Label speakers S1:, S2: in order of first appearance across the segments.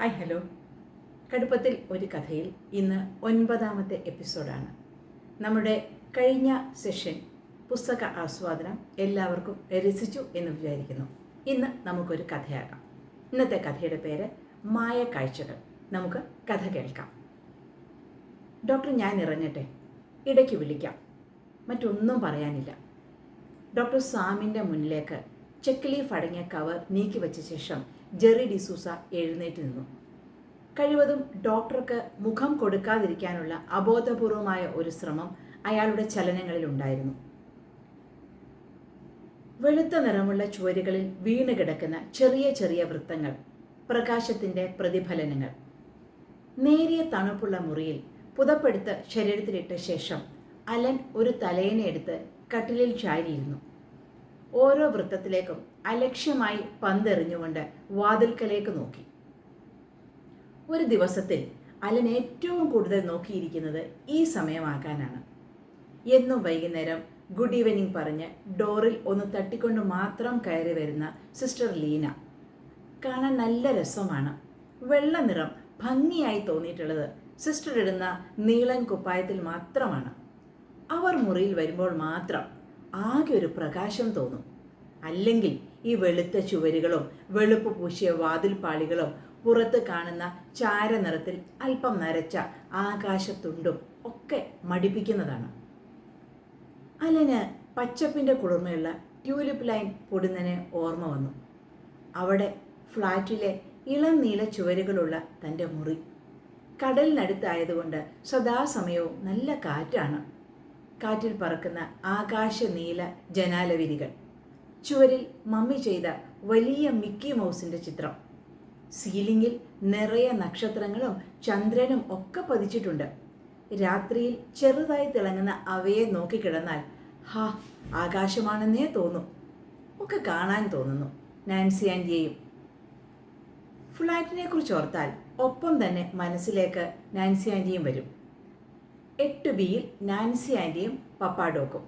S1: Hi hello. കടുപ്പത്തിൽ ഒരു കഥയിൽ ഇന്ന് ഒൻപതാമത്തെ എപ്പിസോഡാണ്. നമ്മുടെ കഴിഞ്ഞ സെഷൻ പുസ്തക ആസ്വാദനം എല്ലാവർക്കും രസിച്ചു എന്ന് വിചാരിക്കുന്നു. ഇന്ന് നമുക്കൊരു കഥയാകാം. ഇന്നത്തെ കഥയുടെ പേര് മായ കാഴ്ചകൾ. നമുക്ക് കഥ കേൾക്കാം. ഡോക്ടർ ഞാൻ ഇറങ്ങട്ടെ. ഇടയ്ക്ക് വിളിക്കാം. മറ്റൊന്നും പറയാനില്ല. ഡോക്ടർ സാമിന്റെ മുന്നിലേക്ക് ചെക്ക് ലീഫ് അടങ്ങിയ കവർ നീക്കി വെച്ച ശേഷം ജെറി ഡിസൂസ എഴുന്നേറ്റ് നിന്നു. കഴിവതും ഡോക്ടർക്ക് മുഖം കൊടുക്കാതിരിക്കാനുള്ള അബോധപൂർവമായ ഒരു ശ്രമം അയാളുടെ ചലനങ്ങളിൽ ഉണ്ടായിരുന്നു. വെളുത്ത നിറമുള്ള ചുവരുകളിൽ വീണ് കിടക്കുന്ന ചെറിയ ചെറിയ വൃത്തങ്ങൾ പ്രകാശത്തിന്റെ പ്രതിഫലനങ്ങൾ. നേരിയ തണുപ്പുള്ള മുറിയിൽ പുതപ്പെടുത്ത് ശരീരത്തിലിട്ട ശേഷം അലൻ ഒരു തലേനെടുത്ത് കട്ടിലിൽ ചാരിയിരുന്നു. ഓരോ വൃത്തത്തിലേക്കും അലക്ഷ്യമായി പന്തെറിഞ്ഞുകൊണ്ട് വാതിൽക്കലേക്ക് നോക്കി. ഒരു ദിവസത്തിൽ അലൻ ഏറ്റവും കൂടുതൽ നോക്കിയിരിക്കുന്നത് ഈ സമയമാക്കാനാണ്. എന്നും വൈകുന്നേരം ഗുഡ് ഈവനിങ് പറഞ്ഞ് ഡോറിൽ ഒന്ന് തട്ടിക്കൊണ്ട് മാത്രം കയറി വരുന്ന സിസ്റ്റർ ലീന. കാണാൻ നല്ല രസമാണ്. വെള്ള നിറം ഭംഗിയായി തോന്നിയിട്ടുള്ളത് സിസ്റ്റർ ഇടുന്ന നീളൻ കുപ്പായത്തിൽ മാത്രമാണ്. അവർ മുറിയിൽ വരുമ്പോൾ മാത്രം ആകെ ഒരു പ്രകാശം തോന്നും. അല്ലെങ്കിൽ ഈ വെളുത്ത ചുവരുകളും വെളുപ്പ് പൂശിയ വാതിൽപ്പാളികളും പുറത്ത് കാണുന്ന ചാരനിറത്തിൽ അല്പം നരച്ച ആകാശത്തുണ്ടും ഒക്കെ മടിപ്പിക്കുന്നതാണ്. അലന് പച്ചപ്പിന്റെ കുളിർമയുള്ള ട്യൂലിപ്പ് ലൈൻ പൊടുന്നതിന് ഓർമ്മ വന്നു. അവിടെ ഫ്ലാറ്റിലെ ഇളം നീല ചുവരുകളുള്ള തന്റെ മുറി. കടലിനടുത്തായതുകൊണ്ട് സദാസമയവും നല്ല കാറ്റാണ്. കാറ്റിൽ പറക്കുന്ന ആകാശ നീല ജനാലവിരികൾ. ചുവരിൽ മമ്മി ചെയ്ത വലിയ മിക്കി മൗസിന്റെ ചിത്രം. സീലിംഗിൽ നിറയെ നക്ഷത്രങ്ങളും ചന്ദ്രനും ഒക്കെ പതിച്ചിട്ടുണ്ട്. രാത്രിയിൽ ചെറുതായി തിളങ്ങുന്ന അവയെ നോക്കിക്കിടന്നാൽ ഹാ ആകാശമാണെന്നേ തോന്നും. ഒക്കെ കാണാൻ തോന്നുന്നു നാൻസി ആന്റിയെയും. ഫ്ലാറ്റിനെ കുറിച്ച് ഓർത്താൽ ഒപ്പം തന്നെ മനസ്സിലേക്ക് നാൻസി ആൻഡിയും വരും. എട്ട് ബിയിൽ നാൻസി ആന്റിയും പപ്പാഡോക്കും.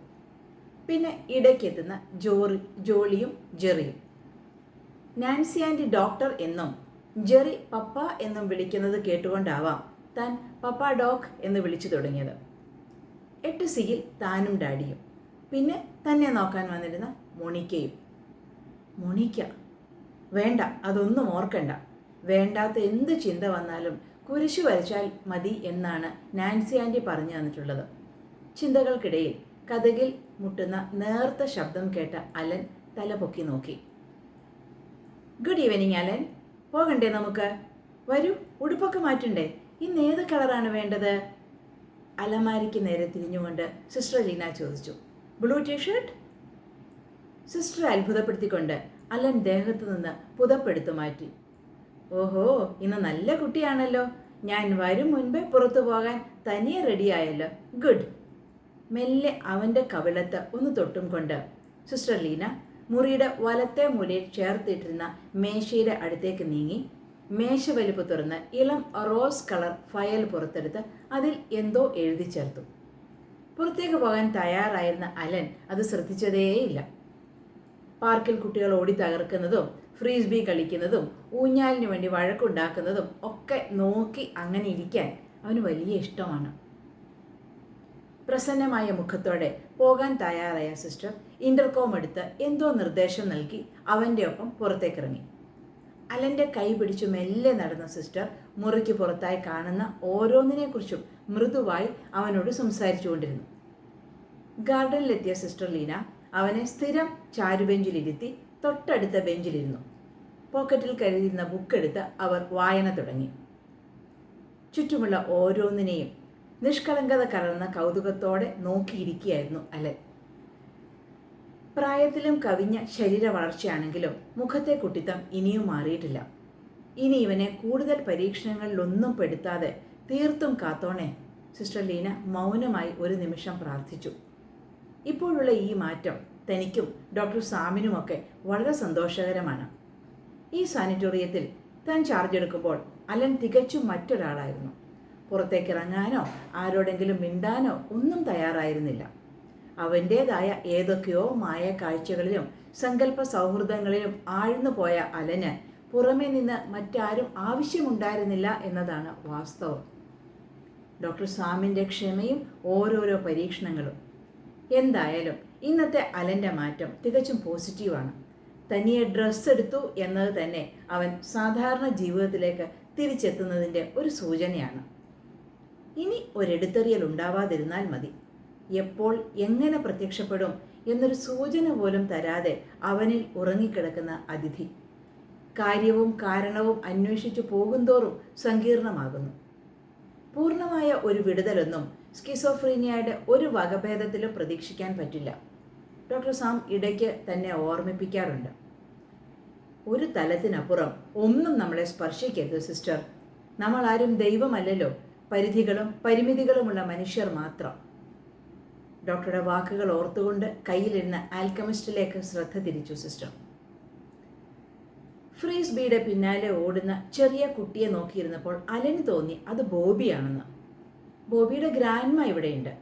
S1: പിന്നെ ഇടയ്ക്കെത്തുന്ന ജോറി ജോളിയും ജെറിയും. നാൻസി ആന്റി ഡോക്ടർ എന്നും ജെറി പപ്പ എന്നും വിളിക്കുന്നത് കേട്ടുകൊണ്ടാവാം താൻ പപ്പ ഡോക് എന്ന് വിളിച്ചു തുടങ്ങിയത്. എട്ട് സിയിൽ താനും ഡാഡിയും. പിന്നെ തന്നെ നോക്കാൻ വന്നിരുന്ന മോണിക്കയും. മോണിക്ക വേണ്ട അതൊന്നും ഓർക്കണ്ട. വേണ്ടാത്ത എന്ത് ചിന്ത വന്നാലും കുരിശു വരച്ചാൽ മതി എന്നാണ് നാൻസി ആന്റി പറഞ്ഞു തന്നിട്ടുള്ളത്. ചിന്തകൾക്കിടയിൽ കഥകിൽ മുട്ടുന്ന നേർത്ത ശബ്ദം കേട്ട അലൻ തല പൊക്കി നോക്കി. Good evening Alan. പോകണ്ടേ നമുക്ക്? വരൂ ഉടുപ്പൊക്കെ മാറ്റണ്ടേ? ഇന്ന് ഏത് കളറാണ് വേണ്ടത്? അലമാരിക്ക് നേരെ തിരിഞ്ഞുകൊണ്ട് സിസ്റ്റർ ലീന ചോദിച്ചു. ബ്ലൂ ടീഷർട്ട് സിസ്റ്റർ അത്ഭുതപ്പെടുത്തിക്കൊണ്ട് അലൻ ദേഹത്തു നിന്ന് പുതപ്പെടുത്തു മാറ്റി. ഓഹോ ഇന്ന് നല്ല കുട്ടിയാണല്ലോ. ഞാൻ വരും മുൻപേ പുറത്തു പോകാൻ തനിയെ റെഡിയായല്ലോ ഗുഡ് മെല്ലെ അവന്റെ കവിളത്ത് ഒന്ന് തൊട്ടും കൊണ്ട്. സിസ്റ്റർ ലീന മുറിയുടെ വലത്തെ മൂലയിൽ ചേർത്തിട്ടിരുന്ന മേശയുടെ അടുത്തേക്ക് നീങ്ങി. മേശ വലിപ്പ് തുറന്ന് ഇളം റോസ് കളർ ഫയൽ പുറത്തെടുത്ത് അതിൽ എന്തോ എഴുതി ചേർത്തു. പുറത്തേക്ക് പോകാൻ തയ്യാറായിരുന്ന അലൻ അത് ശ്രദ്ധിച്ചതേയില്ല. പാർക്കിൽ കുട്ടികൾ ഓടി തകർക്കുന്നതും ഫ്രീസ്ബി കളിക്കുന്നതും ഊഞ്ഞാലിന് വേണ്ടി വഴക്കുണ്ടാക്കുന്നതും ഒക്കെ നോക്കി അങ്ങനെ ഇരിക്കാൻ അവന് വലിയ ഇഷ്ടമാണ്. പ്രസന്നമായ മുഖത്തോടെ പോകാൻ തയ്യാറായ സിസ്റ്റർ ഇന്റർകോം എടുത്ത് എന്തോ നിർദ്ദേശം നൽകി അവന്റെ ഒപ്പം പുറത്തേക്കിറങ്ങി. അലന്റെ കൈ പിടിച്ചു മെല്ലെ നടന്ന സിസ്റ്റർ മുറിക്ക് പുറത്തായി കാണുന്ന ഓരോന്നിനെക്കുറിച്ചും മൃദുവായി അവനോട് സംസാരിച്ചുകൊണ്ടിരുന്നു. ഗാർഡനിലെത്തിയ സിസ്റ്റർ ലീന അവനെ സ്ഥിരം ചാരുബെഞ്ചിലിരുത്തി തൊട്ടടുത്ത ബെഞ്ചിലിരുന്നു പോക്കറ്റിൽ കരുതിയിരുന്ന ബുക്കെടുത്ത് അവർ വായന തുടങ്ങി. ചുറ്റുമുള്ള ഓരോന്നിനെയും നിഷ്കളങ്കത കലർന്ന കൗതുകത്തോടെ നോക്കിയിരിക്കുകയായിരുന്നു അലൻ. പ്രായത്തിലും കവിഞ്ഞ ശരീര വളർച്ചയാണെങ്കിലും മുഖത്തെ കുട്ടിത്തം ഇനിയും മാറിയിട്ടില്ല. ഇനി ഇവനെ കൂടുതൽ പരീക്ഷണങ്ങളിലൊന്നും പെടുത്താതെ തീർത്തും കാത്തോണെ സിസ്റ്റർ ലീന മൗനമായി ഒരു നിമിഷം പ്രാർത്ഥിച്ചു. ഇപ്പോഴുള്ള ഈ മാറ്റം തനിക്കും ഡോക്ടർ സാമിനുമൊക്കെ വളരെ സന്തോഷകരമാണ്. ഈ സാനിറ്റോറിയത്തിൽ താൻ ചാർജ് എടുക്കുമ്പോൾ അലൻ തികച്ചും മറ്റൊരാളായിരുന്നു. പുറത്തേക്ക് ഇറങ്ങാനോ ആരോടെങ്കിലും മിണ്ടാനോ ഒന്നും തയ്യാറായിരുന്നില്ല. അവന്റേതായ ഏതൊക്കെയോ മായ കാഴ്ചകളിലും സങ്കല്പ സൗഹൃദങ്ങളിലും ആഴ്ന്നു പോയ അലന് പുറമേ നിന്ന് മറ്റാരും ആവശ്യമുണ്ടായിരുന്നില്ല എന്നതാണ് വാസ്തവം. ഡോക്ടർ സാമിന്റെ ക്ഷമയും ഓരോരോ പരീക്ഷണങ്ങളും. എന്തായാലും ഇന്നത്തെ അലന്റെ മാറ്റം തികച്ചും പോസിറ്റീവാണ് തനിയെ ഡ്രസ്സ് എടുത്തു എന്നത് തന്നെ അവൻ സാധാരണ ജീവിതത്തിലേക്ക് തിരിച്ചെത്തുന്നതിന്റെ ഒരു സൂചനയാണ്. ഇനി ഒരെടുത്തെറിയൽ ഉണ്ടാവാതിരുന്നാൽ മതി. എപ്പോൾ എങ്ങനെ പ്രത്യക്ഷപ്പെടും എന്നൊരു സൂചന പോലും തരാതെ അവനിൽ ഉറങ്ങിക്കിടക്കുന്ന അതിഥി. കാര്യവും കാരണവും അന്വേഷിച്ചു പോകുന്തോറും സങ്കീർണമാകുന്നു. പൂർണമായ ഒരു വിടുതലൊന്നും സ്കിസോഫ്രീനിയയുടെ ഒരു വകഭേദത്തിലും പ്രതീക്ഷിക്കാൻ പറ്റില്ല. ഡോക്ടർ സാം ഇടയ്ക്ക് തന്നെ ഓർമ്മിപ്പിക്കാറുണ്ട്. ഒരു തലത്തിനപ്പുറം ഒന്നും നമ്മളെ സ്പർശിക്കരുത് സിസ്റ്റർ. നമ്മൾ ആരും ദൈവമല്ലല്ലോ. പരിധികളും പരിമിതികളുമുള്ള മനുഷ്യർ മാത്രം. ഡോക്ടറുടെ വാക്കുകൾ ഓർത്തുകൊണ്ട് കയ്യിലിരുന്ന ആൽക്കമിസ്റ്റിലേക്ക് ശ്രദ്ധ തിരിച്ചു സിസ്റ്റർ. ഫ്രീസ് ബീയുടെ പിന്നാലെ ഓടുന്ന ചെറിയ കുട്ടിയെ നോക്കിയിരുന്നപ്പോൾ അലന് തോന്നി അത് ബോബിയാണെന്ന്. ബോബിയുടെ ഗ്രാൻഡ്മ ഇവിടെയുണ്ട്.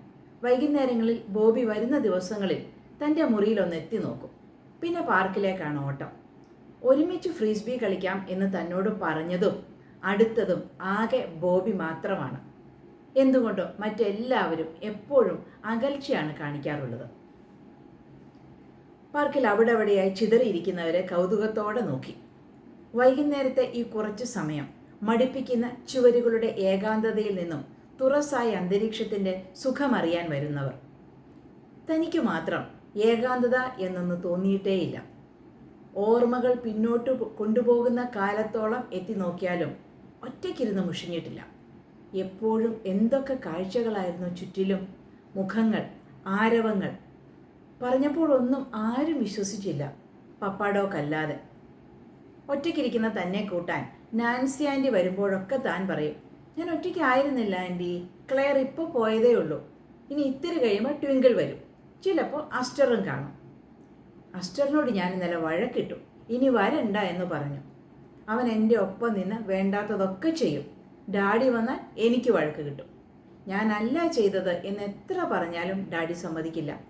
S1: വൈകുന്നേരങ്ങളിൽ ബോബി വരുന്ന ദിവസങ്ങളിൽ തന്റെ മുറിയിലൊന്ന് എത്തി നോക്കും. പിന്നെ പാർക്കിലേക്കാണ് ഓട്ടം. ഒരുമിച്ച് ഫ്രീസ്ബി കളിക്കാം എന്ന് തന്നോട് പറഞ്ഞതും അടുത്തതും ആകെ ബോബി മാത്രമാണ്. എന്തുകൊണ്ടോ മറ്റെല്ലാവരും എപ്പോഴും അകൽച്ചയാണ് കാണിക്കാറുള്ളത്. പാർക്കിൽ അവിടെ അവിടെയായി ചിതറിയിരിക്കുന്നവരെ കൗതുകത്തോടെ നോക്കി. വൈകുന്നേരത്തെ ഈ കുറച്ചു സമയം മടിപ്പിക്കുന്ന ചുവരുകളുടെ ഏകാന്തതയിൽ നിന്നും തുറസായ അന്തരീക്ഷത്തിന്റെ സുഖമറിയാൻ വരുന്നവർ. തനിക്ക് മാത്രം ഏകാന്തത എന്നൊന്ന് തോന്നിയിട്ടേയില്ല. ഓർമ്മകൾ പിന്നോട്ട് കൊണ്ടുപോകുന്ന കാലത്തോളം എത്തി നോക്കിയാലും ഒറ്റയ്ക്കിരുന്ന് മുഷിഞ്ഞിട്ടില്ല. എപ്പോഴും എന്തൊക്കെ കാഴ്ചകളായിരുന്നു ചുറ്റിലും മുഖങ്ങൾ ആരവങ്ങൾ. പറഞ്ഞപ്പോഴൊന്നും ആരും വിശ്വസിച്ചില്ല. പപ്പാടോക്കല്ലാതെ ഒറ്റയ്ക്കിരിക്കുന്ന തന്നെ കൂട്ടാൻ നാൻസി ആന്റി വരുമ്പോഴൊക്കെ താൻ പറയും ഞാൻ ഒറ്റയ്ക്കായിരുന്നില്ല ആന്റി ക്ലെയർ ഇപ്പോൾ പോയതേ ഉള്ളൂ. ഇനി ഇത്തിരി കഴിയുമ്പോൾ ട്വിങ്കിൾ വരും. ചിലപ്പോൾ അസ്റ്ററും കാണും. അസ്റ്ററിനോട് ഞാൻ ഇന്നലെ വഴക്കിട്ടു. ഇനി വരണ്ട എന്ന് പറഞ്ഞു. അവൻ എന്റെ ഒപ്പം നിന്ന് വേണ്ടാത്തതൊക്കെ ചെയ്യും. ഡാഡി വന്നാൽ എനിക്ക് വഴക്ക് കിട്ടും. ഞാനല്ല ചെയ്തത് എന്ന് എത്ര പറഞ്ഞാലും ഡാഡി സമ്മതിക്കില്ല.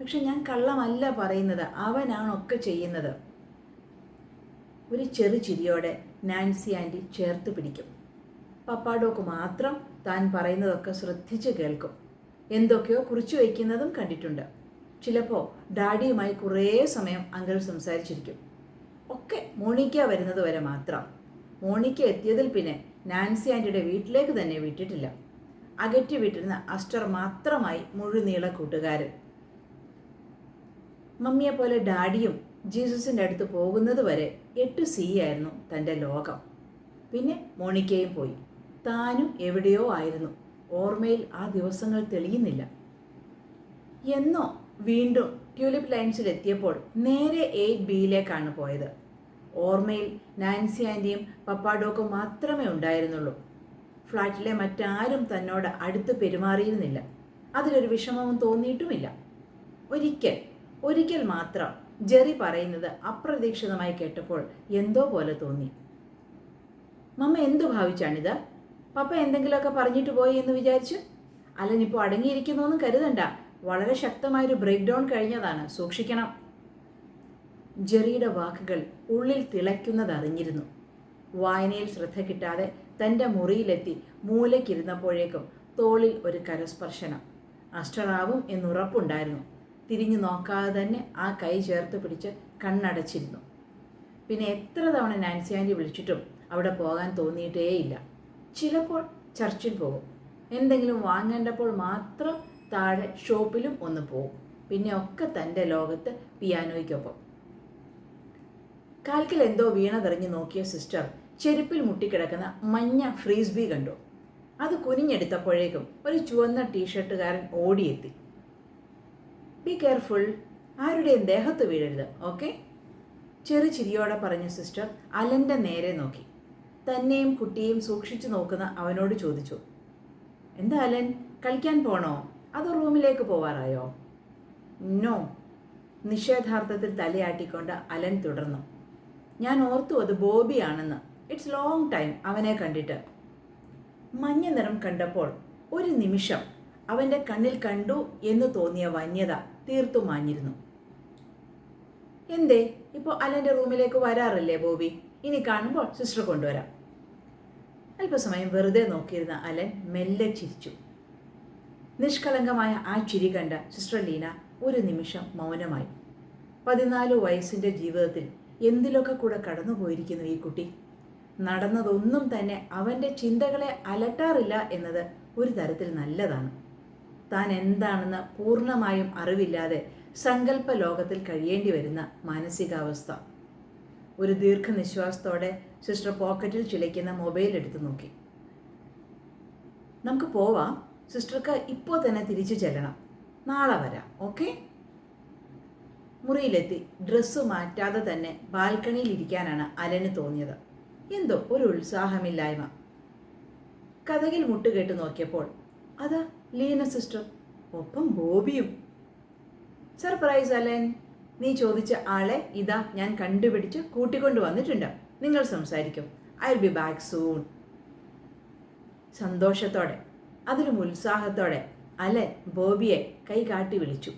S1: പക്ഷെ ഞാൻ കള്ളമല്ല പറയുന്നത്. അവനാണൊക്കെ ചെയ്യുന്നത്. ഒരു ചെറു ചിരിയോടെ നാൻസി ആന്റി ചേർത്ത് പിടിക്കും. പപ്പാഡോക്ക് മാത്രം താൻ പറയുന്നതൊക്കെ ശ്രദ്ധിച്ച് കേൾക്കും. എന്തൊക്കെയോ കുറിച്ചു വയ്ക്കുന്നതും കണ്ടിട്ടുണ്ട്. ചിലപ്പോൾ ഡാഡിയുമായി കുറേ സമയം അങ്കിൾ സംസാരിച്ചിരിക്കും. ഒക്കെ മോണിക്ക വരുന്നത് വരെ മാത്രം. മോണിക്ക എത്തിയതിൽ പിന്നെ നാൻസി ആന്റിയുടെ വീട്ടിലേക്ക് തന്നെ വിട്ടിട്ടില്ല. അകറ്റി വിട്ടിരുന്ന അസ്റ്റർ മാത്രമായി മുഴുനീള കൂട്ടുകാരൻ. മമ്മിയെ പോലെ ഡാഡിയും ജീസസിന്റെ അടുത്ത് പോകുന്നത് വരെ എട്ട് സി ആയിരുന്നു തന്റെ ലോകം. പിന്നെ മോണിക്കയും പോയി. താനും എവിടെയോ ആയിരുന്നു. ഓർമ്മയിൽ ആ ദിവസങ്ങൾ തെളിയുന്നില്ല. എന്നോ വീണ്ടും ട്യൂലിപ്പ് ലൈൻസിൽ എത്തിയപ്പോൾ നേരെ എയ്റ്റ് ബിയിലേക്കാണ് പോയത്. ഓർമ്മയിൽ നാൻസി ആന്റിയും പപ്പാഡോക്കും മാത്രമേ ഉണ്ടായിരുന്നുള്ളൂ. ഫ്ലാറ്റിലെ മറ്റാരും തന്നോട് അടുത്ത് പെരുമാറിയിരുന്നില്ല. അതിലൊരു വിഷമവും തോന്നിയിട്ടുമില്ല. ഒരിക്കൽ ഒരിക്കൽ മാത്രം ജെറി പറയുന്നത് അപ്രതീക്ഷിതമായി കേട്ടപ്പോൾ എന്തോ പോലെ തോന്നി. മമ്മ എന്തു ഭാവിച്ചാണിത്? പപ്പ എന്തെങ്കിലുമൊക്കെ പറഞ്ഞിട്ട് പോയി എന്ന് വിചാരിച്ചു? അടങ്ങിയിരിക്കുന്നു അടങ്ങിയിരിക്കുന്നൊന്നും കരുതണ്ട. വളരെ ശക്തമായൊരു ബ്രേക്ക് ഡൗൺ കഴിഞ്ഞതാണ്. സൂക്ഷിക്കണം. ജെറിയുടെ വാക്കുകൾ ഉള്ളിൽ തിളയ്ക്കുന്നത് അറിഞ്ഞിരുന്നു. വായനയിൽ ശ്രദ്ധ കിട്ടാതെ തന്റെ മുറിയിലെത്തി മൂലയ്ക്കിരുന്നപ്പോഴേക്കും തോളിൽ ഒരു കരസ്പർശനം. അഷ്ടറാവും എന്നുറപ്പുണ്ടായിരുന്നു. തിരിഞ്ഞു നോക്കാതെ തന്നെ ആ കൈ ചേർത്ത് പിടിച്ച് കണ്ണടച്ചിരുന്നു. പിന്നെ എത്ര തവണ നാൻസി ആന്റി വിളിച്ചിട്ടും അവിടെ പോകാൻ തോന്നിയിട്ടേയില്ല. ചിലപ്പോൾ ചർച്ചിൽ പോകും. എന്തെങ്കിലും വാങ്ങേണ്ടപ്പോൾ മാത്രം താഴെ ഷോപ്പിലും ഒന്ന് പോകും. പിന്നെ ഒക്കെ തന്റെ ലോകത്ത് പിയാനോയ്ക്കൊപ്പം. കാൽക്കിൽ എന്തോ വീണതെറിഞ്ഞ് നോക്കിയ സിസ്റ്റർ ചെരുപ്പിൽ മുട്ടിക്കിടക്കുന്ന മഞ്ഞ ഫ്രീസ്ബി കണ്ടു. അത് കുനിഞ്ഞെടുത്തപ്പോഴേക്കും ഒരു ചുവന്ന ടീഷർട്ടുകാരൻ ഓടിയെത്തി. ബി കെയർഫുൾ ആരുടെയും ദേഹത്ത് വീഴരുത് ഓക്കെ? ചെറു ചിരിയോടെ പറഞ്ഞ സിസ്റ്റർ അലന്റെ നേരെ നോക്കി. തന്നെയും കുട്ടിയെയും സൂക്ഷിച്ചു നോക്കുന്ന അവനോട് ചോദിച്ചു. എന്താ അലൻ? കളിക്കാൻ പോണോ? അതോ റൂമിലേക്ക് പോവാറായോ? നോ. നിഷേധാർത്ഥത്തിൽ തലയാട്ടിക്കൊണ്ട് അലൻ തുടർന്നു. ഞാൻ ഓർത്തു അത് ബോബിയാണെന്ന്. ഇറ്റ്സ് ലോങ് ടൈം അവനെ കണ്ടിട്ട്. മഞ്ഞ നിറം കണ്ടപ്പോൾ ഒരു നിമിഷം അവന്റെ കണ്ണിൽ കണ്ടു എന്ന് തോന്നിയ വന്യത തീർത്തു മാഞ്ഞിരുന്നു. എന്തേ? ഇപ്പോൾ അലന്റെ റൂമിലേക്ക് വരാറില്ലേ ബോബി? ഇനി കാണുമ്പോൾ സിസ്റ്റർ കൊണ്ടുവരാം. അല്പസമയം വെറുതെ നോക്കിയിരുന്ന അലൻ മെല്ലെ ചിരിച്ചു. നിഷ്കളങ്കമായ ആ ചിരി കണ്ട സിസ്റ്റർ ലീന ഒരു നിമിഷം മൗനമായി. പതിനാല് വയസ്സിന്റെ ജീവിതത്തിൽ എന്തിലൊക്കെ കൂടെ കടന്നുപോയിരിക്കുന്നു ഈ കുട്ടി? നടന്നതൊന്നും തന്നെ അവന്റെ ചിന്തകളെ അലട്ടാറില്ല എന്നത് ഒരു തരത്തിൽ നല്ലതാണ്. താൻ എന്താണെന്ന് പൂർണമായും അറിവില്ലാതെ സങ്കല്പ ലോകത്തിൽ കഴിയേണ്ടി വരുന്ന മാനസികാവസ്ഥ. ഒരു ദീർഘനിശ്വാസത്തോടെ സിസ്റ്റർ പോക്കറ്റിൽ ചിലയ്ക്കുന്ന മൊബൈൽ എടുത്തു നോക്കി. നമുക്ക് പോവാം. സിസ്റ്റർക്ക് ഇപ്പോൾ തന്നെ തിരിച്ചു ചെല്ലണം. നാളെ വരാം ഓക്കെ? മുറിയിലെത്തി. ഡ്രസ്സ് മാറ്റാതെ തന്നെ ബാൽക്കണിയിൽ ഇരിക്കാനാണ് അലന് തോന്നിയത്. എന്തോ ഒരു ഉത്സാഹമില്ലായ്മ. കഥകിൽ മുട്ടുകേട്ട് നോക്കിയപ്പോൾ അതാ ലീന സിസ്റ്റർ. ഒപ്പം ബോബിയും. Surprise Allen. നീ ചോദിച്ച ആളെ ഇതാ ഞാൻ കണ്ടുപിടിച്ച് കൂട്ടിക്കൊണ്ട് വന്നിട്ടുണ്ട്. നിങ്ങൾ സംസാരിക്കും. I will be back soon സന്തോഷത്തോടെ അതിലും ഉത്സാഹത്തോടെ അലൻ ബോബിയെ കൈകാട്ടി വിളിച്ചു.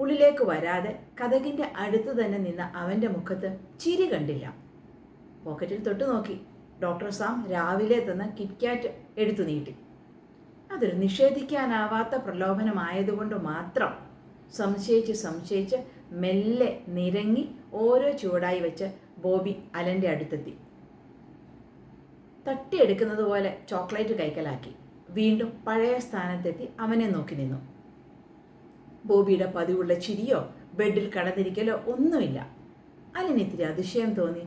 S1: ഉള്ളിലേക്ക് വരാതെ കഥകിന്റെ അടുത്ത് തന്നെ നിന്ന അവന്റെ മുഖത്ത് ചിരി കണ്ടില്ല. പോക്കറ്റിൽ തൊട്ട് നോക്കി. ഡോക്ടർ സാം രാവിലെ തന്ന കിറ്റ്കാറ്റ് എടുത്തു നീട്ടി. അതൊരു നിഷേധിക്കാനാവാത്ത പ്രലോഭനമായതുകൊണ്ട് മാത്രം സംശയിച്ച് സംശയിച്ച് മെല്ലെ നിരങ്ങി ഓരോ ചൂടായി വെച്ച് ബോബി അലന്റെ അടുത്തെത്തി. തട്ടിയെടുക്കുന്നത് പോലെ ചോക്ലേറ്റ് കൈക്കലാക്കി. വീണ്ടും പഴയ സ്ഥാനത്തെത്തി അവനെ നോക്കി നിന്നു. ബോബിയുടെ പതിവുള്ള ചിരിയോ ബെഡിൽ കടന്നിരിക്കലോ ഒന്നുമില്ല. അലിന് ഇത്തിരി അതിശയം തോന്നി.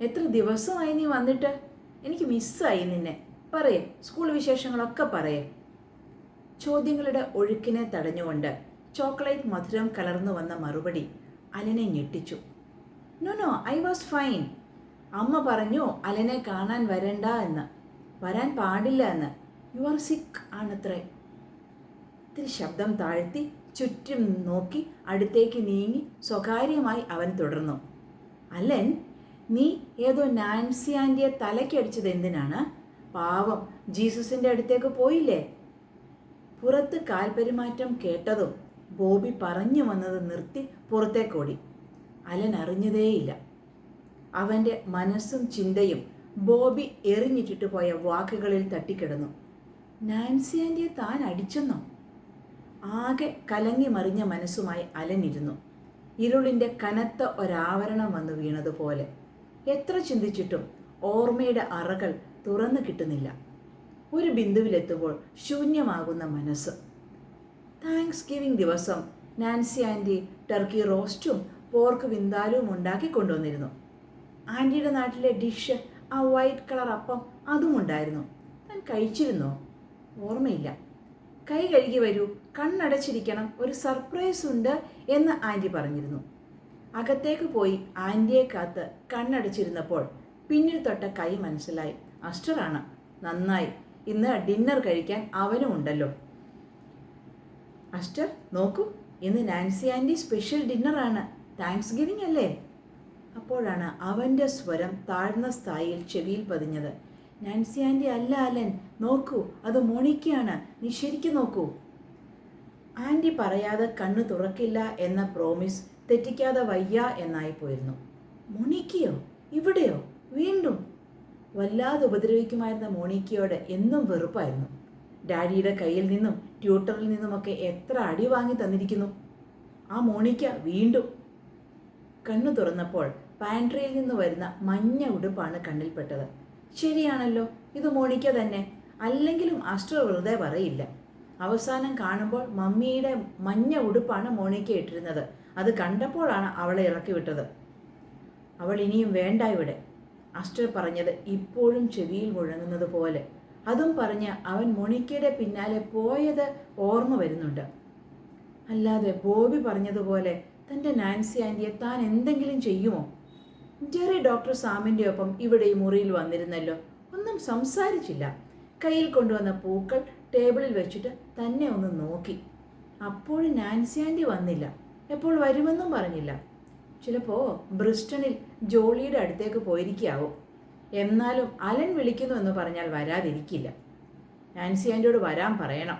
S1: എത്ര ദിവസമായി നീ വന്നിട്ട്? എനിക്ക് മിസ്സായി നിന്നെ. പറയേ സ്കൂൾ വിശേഷങ്ങളൊക്കെ പറയേ. ചോദ്യങ്ങളുടെ ഒഴുക്കിനെ തടഞ്ഞുകൊണ്ട് ചോക്ലേറ്റ് മധുരം കലർന്നു വന്ന മറുപടി അലനെ ഞെട്ടിച്ചു. No no I was fine അമ്മ പറഞ്ഞു അലനെ കാണാൻ വരണ്ട എന്ന്. വരാൻ പാടില്ല എന്ന്. യു ആർ സിക്ക് ആണത്രേ. ഇത്തിരി ശബ്ദം താഴ്ത്തി ചുറ്റും നോക്കി അടുത്തേക്ക് നീങ്ങി സ്വകാര്യമായി അവൻ തുടർന്നു. അല്ലൻ നീ ഏതോ നാൻസി ആന്റിയെ തലക്കടിച്ചത് എന്തിനാണ്? പാവം ജീസസിന്റെ അടുത്തേക്ക് പോയില്ലേ? പുറത്ത് കാൽപെരുമാറ്റം കേട്ടതും ബോബി പറഞ്ഞു വന്നത് നിർത്തി പുറത്തേക്കോടി. അലൻ അറിഞ്ഞതേയില്ല. അവന്റെ മനസ്സും ചിന്തയും ബോബി എറിഞ്ഞിട്ടിട്ട് പോയ വാക്കുകളിൽ തട്ടിക്കിടന്നു. നാൻസി ആന്റിയെ താൻ അടിച്ചെന്നോ? ആകെ കലങ്ങി മറിഞ്ഞ മനസ്സുമായി അലഞ്ഞിരുന്നു. ഇരുളിന്റെ കനത്ത ഒരാവരണം വന്നു വീണതുപോലെ എത്ര ചിന്തിച്ചിട്ടും ഓർമ്മയുടെ അറകൾ തുറന്നു കിട്ടുന്നില്ല. ഒരു ബിന്ദുവിലെത്തുമ്പോൾ ശൂന്യമാകുന്ന മനസ്സ്. താങ്ക്സ് ഗിവിംഗ് ദിവസം നാൻസി ആന്റി ടർക്കി റോസ്റ്റും പോർക്ക് വിന്താലും ഉണ്ടാക്കി കൊണ്ടുവന്നിരുന്നു. ആന്റിയുടെ നാട്ടിലെ ഡിഷ് ആ വൈറ്റ് കളർ അപ്പം അതും ഉണ്ടായിരുന്നു. ഞാൻ കഴിച്ചിരുന്നോ? ഓർമ്മയില്ല. കൈ കഴുകി വരൂ കണ്ണടച്ചിരിക്കണം ഒരു സർപ്രൈസ് ഉണ്ട് എന്ന് ആന്റി പറഞ്ഞിരുന്നു. അകത്തേക്ക് പോയി ആന്റിയെ കാത്ത് കണ്ണടച്ചിരുന്നപ്പോൾ പിന്നിൽ തൊട്ട കൈ മനസ്സിലായി. അസ്റ്ററാണ് നന്നായി. ഇന്ന് ഡിന്നർ കഴിക്കാൻ അവനും ഉണ്ടല്ലോ. അസ്റ്റർ നോക്കൂ ഇന്ന് നാൻസി ആന്റി സ്പെഷ്യൽ ഡിന്നറാണ് താങ്ക്സ് ഗിവിംഗ് അല്ലേ? അപ്പോഴാണ് അവന്റെ സ്വരം താഴ്ന്ന സ്ഥായിയിൽ ചെവിയിൽ പതിഞ്ഞത്. നാൻസി ആന്റി അല്ല അലൻ. നോക്കൂ അത് മോണിക്കയാണ്. നീ ശരിക്കും നോക്കൂ. ആന്റി പറയാതെ കണ്ണ് തുറക്കില്ല എന്ന പ്രോമിസ് തെറ്റിക്കാതെ വയ്യ എന്നായി പോയിരുന്നു. മോണിക്കയോ? ഇവിടെയോ? വീണ്ടും? വല്ലാതെ ഉപദ്രവിക്കുമായിരുന്ന മോണിക്കയോട് എന്നും വെറുപ്പായിരുന്നു. ഡാഡിയുടെ കയ്യിൽ നിന്നും ട്യൂട്ടറിൽ നിന്നുമൊക്കെ എത്ര അടി വാങ്ങി തന്നിരിക്കുന്നു? ആ മോണിക്ക വീണ്ടും കണ്ണു തുറന്നപ്പോൾ പാൻട്രിയിൽ നിന്ന് വരുന്ന മഞ്ഞ ഉടുപ്പാണ് കണ്ണിൽപ്പെട്ടത്. ശരിയാണല്ലോ ഇത് മോണിക്ക തന്നെ. അല്ലെങ്കിലും അസ്റ്റർ വെറുതെ പറയില്ല. അവസാനം കാണുമ്പോൾ മമ്മിയുടെ മഞ്ഞ ഉടുപ്പാണ് മോണിക്ക ഇട്ടിരുന്നത്. അത് കണ്ടപ്പോഴാണ് അവളെ ഇറക്കി വിട്ടത്. അവൾ ഇനിയും വേണ്ട ഇവിടെ അസ്റ്റർ പറഞ്ഞത് ഇപ്പോഴും ചെവിയിൽ മുഴങ്ങുന്നത് പോലെ. അതും പറഞ്ഞ് അവൻ മോണിക്കയുടെ പിന്നാലെ പോയത് ഓർമ്മ വരുന്നുണ്ട്. അല്ലാതെ ബോബി പറഞ്ഞതുപോലെ തന്റെ നാൻസി ആന്റിയെ താൻ എന്തെങ്കിലും ചെയ്യുമോ? ജെറി ഡോക്ടർ സാമിന്റെ ഒപ്പം ഇവിടെ ഈ മുറിയിൽ വന്നിരുന്നല്ലോ. ഒന്നും സംസാരിച്ചില്ല. കയ്യിൽ കൊണ്ടുവന്ന പൂക്കൾ ടേബിളിൽ വെച്ചിട്ട് തന്നെ ഒന്ന് നോക്കി. അപ്പോഴും നാൻസി വന്നില്ല. എപ്പോൾ വരുമെന്നും പറഞ്ഞില്ല. ചിലപ്പോൾ ബ്രിസ്റ്റണിൽ ജോളിയുടെ അടുത്തേക്ക് പോയിരിക്കാവും എന്നാലും അലൻ വിളിക്കുന്നു എന്ന് പറഞ്ഞാൽ വരാതിരിക്കില്ല. നാൻസി വരാൻ പറയണം.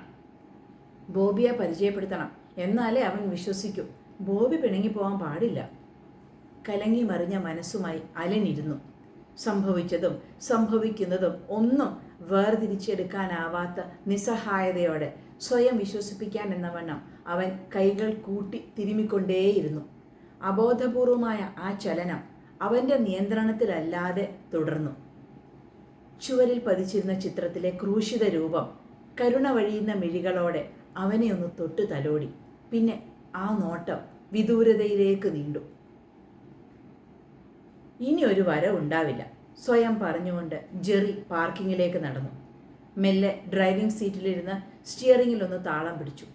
S1: ബോബിയെ പരിചയപ്പെടുത്തണം. എന്നാലേ അവൻ വിശ്വസിക്കും. ബോബി പിണങ്ങി പോകാൻ പാടില്ല. കലങ്ങി മറിഞ്ഞ മനസ്സുമായി അലനിരുന്നു സംഭവിച്ചതും സംഭവിക്കുന്നതും ഒന്നും വേർതിരിച്ചെടുക്കാനാവാത്ത നിസ്സഹായതയോടെ സ്വയം വിശ്വസിപ്പിക്കാൻ എന്ന വണ്ണം അവൻ കൈകൾ കൂട്ടി തിരുമിക്കൊണ്ടേയിരുന്നു അബോധപൂർവമായ ആ ചലനം അവന്റെ നിയന്ത്രണത്തിലല്ലാതെ തുടർന്നു. ചുവരിൽ പതിച്ചിരുന്ന ചിത്രത്തിലെ ക്രൂശിത രൂപം കരുണ വഴിയുന്ന മിഴികളോടെ അവനെ ഒന്ന് തൊട്ടു തലോടി. പിന്നെ ആ നോട്ടം വിദൂരതയിലേക്ക് നീണ്ടു. ഇനി ഒരു വര ഉണ്ടാവില്ല. സ്വയം പറഞ്ഞുകൊണ്ട് ജെറി പാർക്കിങ്ങിലേക്ക് നടന്നു. മെല്ലെ ഡ്രൈവിംഗ് സീറ്റിലിരുന്ന് സ്റ്റിയറിംഗിൽ ഒന്ന് താളം പിടിച്ചു.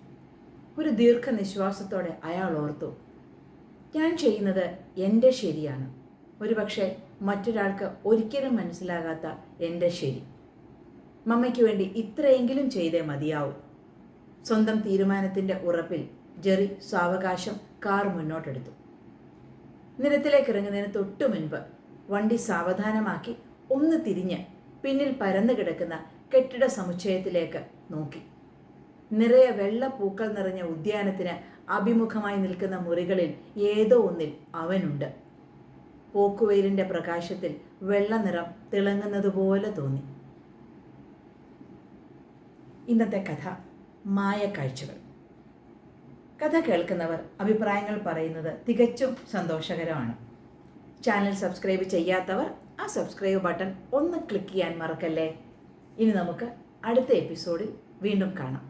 S1: ഒരു ദീർഘനിശ്വാസത്തോടെ അയാൾ ഓർത്തു ഞാൻ ചെയ്യുന്നത് എന്റെ ശരിയാണ്. ഒരുപക്ഷെ മറ്റൊരാൾക്ക് ഒരിക്കലും മനസ്സിലാകാത്ത എന്റെ ശരി. മമ്മയ്ക്ക് വേണ്ടി ഇത്രയെങ്കിലും ചെയ്തേ മതിയാവും. സ്വന്തം തീരുമാനത്തിന്റെ ഉറപ്പിൽ ജെറി സാവകാശം കാർ മുന്നോട്ടെടുത്തു. നിരത്തിലേക്ക് ഇറങ്ങുന്നതിന് തൊട്ടു മുൻപ് വണ്ടി സാവധാനമാക്കി ഒന്ന് തിരിഞ്ഞ് പിന്നിൽ പരന്നു കിടക്കുന്ന കെട്ടിട സമുച്ചയത്തിലേക്ക് നോക്കി. നിറയെ വെള്ള പൂക്കൾ നിറഞ്ഞ ഉദ്യാനത്തിന് അഭിമുഖമായി നിൽക്കുന്ന മുറികളിൽ ഏതോ ഒന്നിൽ അവനുണ്ട്. പോക്കുവെയിലിന്റെ പ്രകാശത്തിൽ വെള്ള നിറം തിളങ്ങുന്നതുപോലെ തോന്നി. ഇന്നത്തെ കഥ മായക്കാഴ്ചകൾ. കഥ കേൾക്കുന്നവർ അഭിപ്രായങ്ങൾ പറയുന്നത് തികച്ചും സന്തോഷകരമാണ്. ചാനൽ സബ്സ്ക്രൈബ് ചെയ്യാത്തവർ ആ സബ്സ്ക്രൈബ് ബട്ടൺ ഒന്ന് ക്ലിക്ക് ചെയ്യാൻ മറക്കല്ലേ? ഇനി നമുക്ക് അടുത്ത എപ്പിസോഡിൽ വീണ്ടും കാണാം.